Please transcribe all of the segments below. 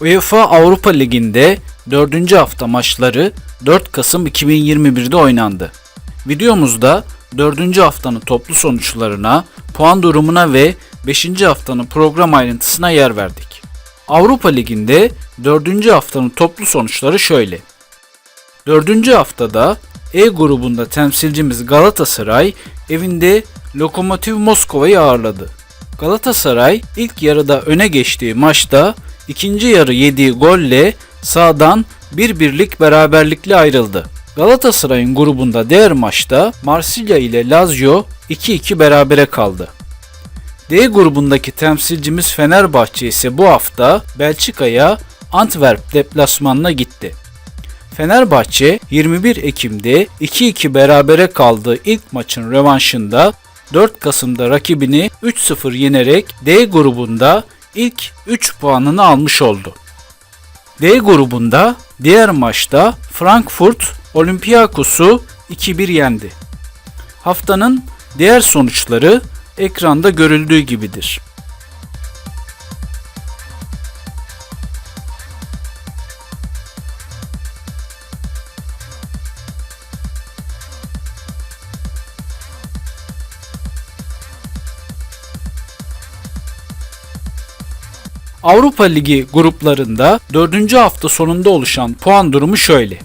UEFA Avrupa Ligi'nde 4. hafta maçları 4 Kasım 2021'de oynandı. Videomuzda 4. haftanın toplu sonuçlarına, puan durumuna ve 5. haftanın program ayrıntısına yer verdik. Avrupa Ligi'nde 4. haftanın toplu sonuçları şöyle. 4. haftada E grubunda temsilcimiz Galatasaray evinde Lokomotiv Moskova'yı ağırladı. Galatasaray ilk yarıda öne geçtiği maçta ikinci yarı yediği golle sağdan bir birlik beraberlikle ayrıldı. Galatasaray'ın grubunda diğer maçta Marsilya ile Lazio 2-2 berabere kaldı. D grubundaki temsilcimiz Fenerbahçe ise bu hafta Belçika'ya Antwerp deplasmanına gitti. Fenerbahçe 21 Ekim'de 2-2 berabere kaldığı ilk maçın rövanşında 4 Kasım'da rakibini 3-0 yenerek D grubunda ilk 3 puanını almış oldu. D grubunda diğer maçta Frankfurt Olympiakos'u 2-1 yendi. Haftanın diğer sonuçları ekranda görüldüğü gibidir. Avrupa Ligi gruplarında 4. hafta sonunda oluşan puan durumu şöyle.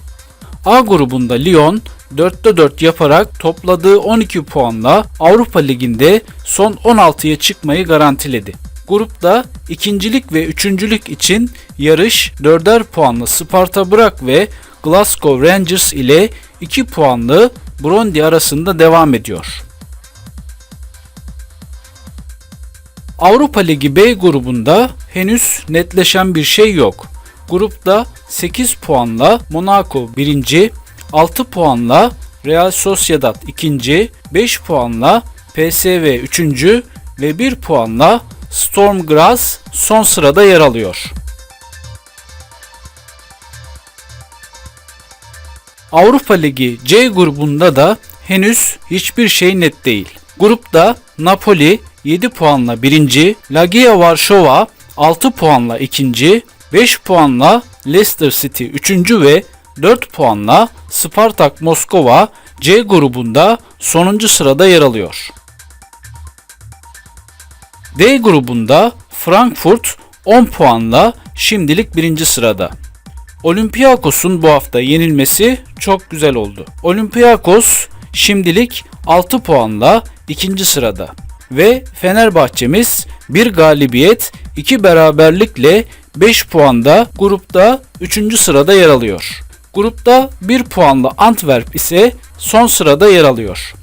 A grubunda Lyon 4'te 4 yaparak topladığı 12 puanla Avrupa Ligi'nde son 16'ya çıkmayı garantiledi. Grupta ikincilik ve üçüncülük için yarış 4'er puanlı Sparta Bırak ve Glasgow Rangers ile 2 puanlı Brøndby arasında devam ediyor. Avrupa Ligi B grubunda henüz netleşen bir şey yok. Grupta 8 puanla Monaco 1. 6 puanla Real Sociedad 2. 5 puanla PSV 3. ve 1 puanla Storm Graz son sırada yer alıyor. Avrupa Ligi C grubunda da henüz hiçbir şey net değil. Grupta Napoli 7 puanla 1. Legia Varşova 6 puanla 2. 5 puanla Leicester City 3. ve 4 puanla Spartak Moskova C grubunda sonuncu sırada yer alıyor. D grubunda Frankfurt 10 puanla şimdilik birinci sırada. Olympiakos'un bu hafta yenilmesi çok güzel oldu. Olympiakos şimdilik 6 puanla ikinci sırada ve Fenerbahçemiz bir galibiyet, iki beraberlikle 5 puanda grupta 3. sırada yer alıyor. Grupta 1 puanlı Antwerp ise son sırada yer alıyor.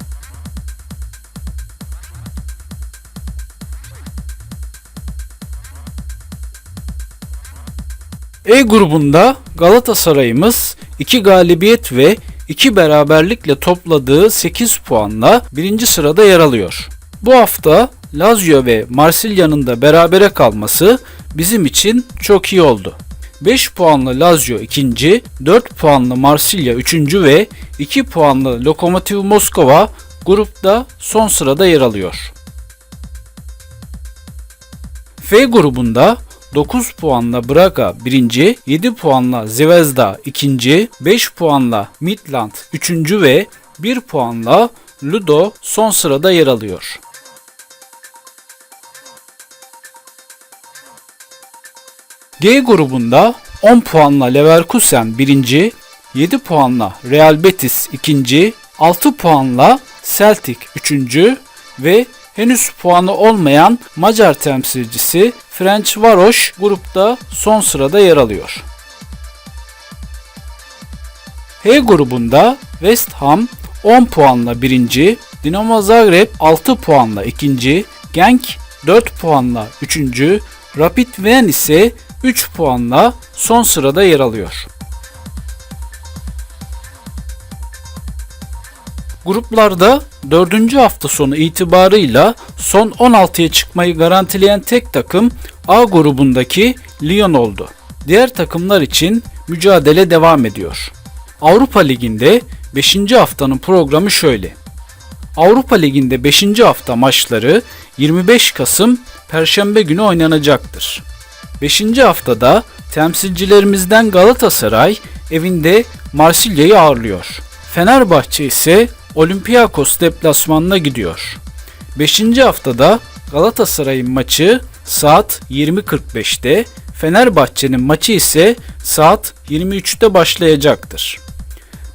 E grubunda Galatasaray'ımız 2 galibiyet ve 2 beraberlikle topladığı 8 puanla 1. sırada yer alıyor. Bu hafta Lazio ve Marsilya'nın da berabere kalması bizim için çok iyi oldu. 5 puanlı Lazio ikinci, 4 puanlı Marsilya üçüncü ve 2 puanlı Lokomotiv Moskova grupta son sırada yer alıyor. F grubunda 9 puanla Braga 1. 7 puanla Zvezda 2. 5 puanla Midland 3. ve 1 puanla Ludo son sırada yer alıyor. G grubunda 10 puanla Leverkusen 1. 7 puanla Real Betis 2. 6 puanla Celtic 3. ve henüz puanı olmayan Macar temsilcisi French Varoş grupta son sırada yer alıyor. H grubunda West Ham 10 puanla 1. Dinamo Zagreb 6 puanla 2. Genk 4 puanla 3. Rapid Wien ise 3 puanla son sırada yer alıyor. Gruplarda 4. hafta sonu itibarıyla son 16'ya çıkmayı garantileyen tek takım A grubundaki Lyon oldu. Diğer takımlar için mücadele devam ediyor. Avrupa Ligi'nde 5. haftanın programı şöyle. Avrupa Ligi'nde 5. hafta maçları 25 Kasım Perşembe günü oynanacaktır. 5. haftada Temsilcilerimizden Galatasaray evinde Marsilya'yı ağırlıyor. Fenerbahçe ise Olympiakos deplasmanına gidiyor. 5. haftada Galatasaray'ın maçı saat 20.45'te, Fenerbahçe'nin maçı ise saat 23'te başlayacaktır.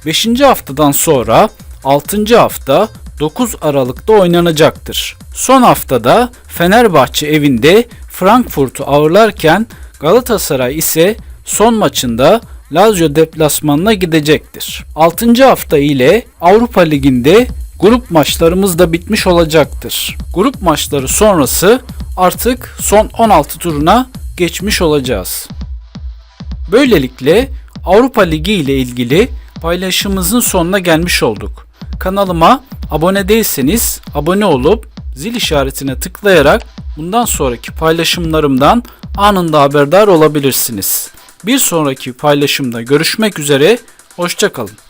5. haftadan sonra 6. hafta 9 Aralık'ta oynanacaktır. Son haftada Fenerbahçe evinde Frankfurt'u ağırlarken Galatasaray ise son maçında Lazio deplasmanına gidecektir. 6. hafta ile Avrupa Ligi'nde grup maçlarımız da bitmiş olacaktır. Grup maçları sonrası artık son 16 turuna geçmiş olacağız. Böylelikle Avrupa Ligi ile ilgili paylaşımımızın sonuna gelmiş olduk. Kanalıma abone değilseniz abone olup zil işaretine tıklayarak bundan sonraki paylaşımlarımdan anında haberdar olabilirsiniz. Bir sonraki paylaşımda görüşmek üzere, hoşçakalın.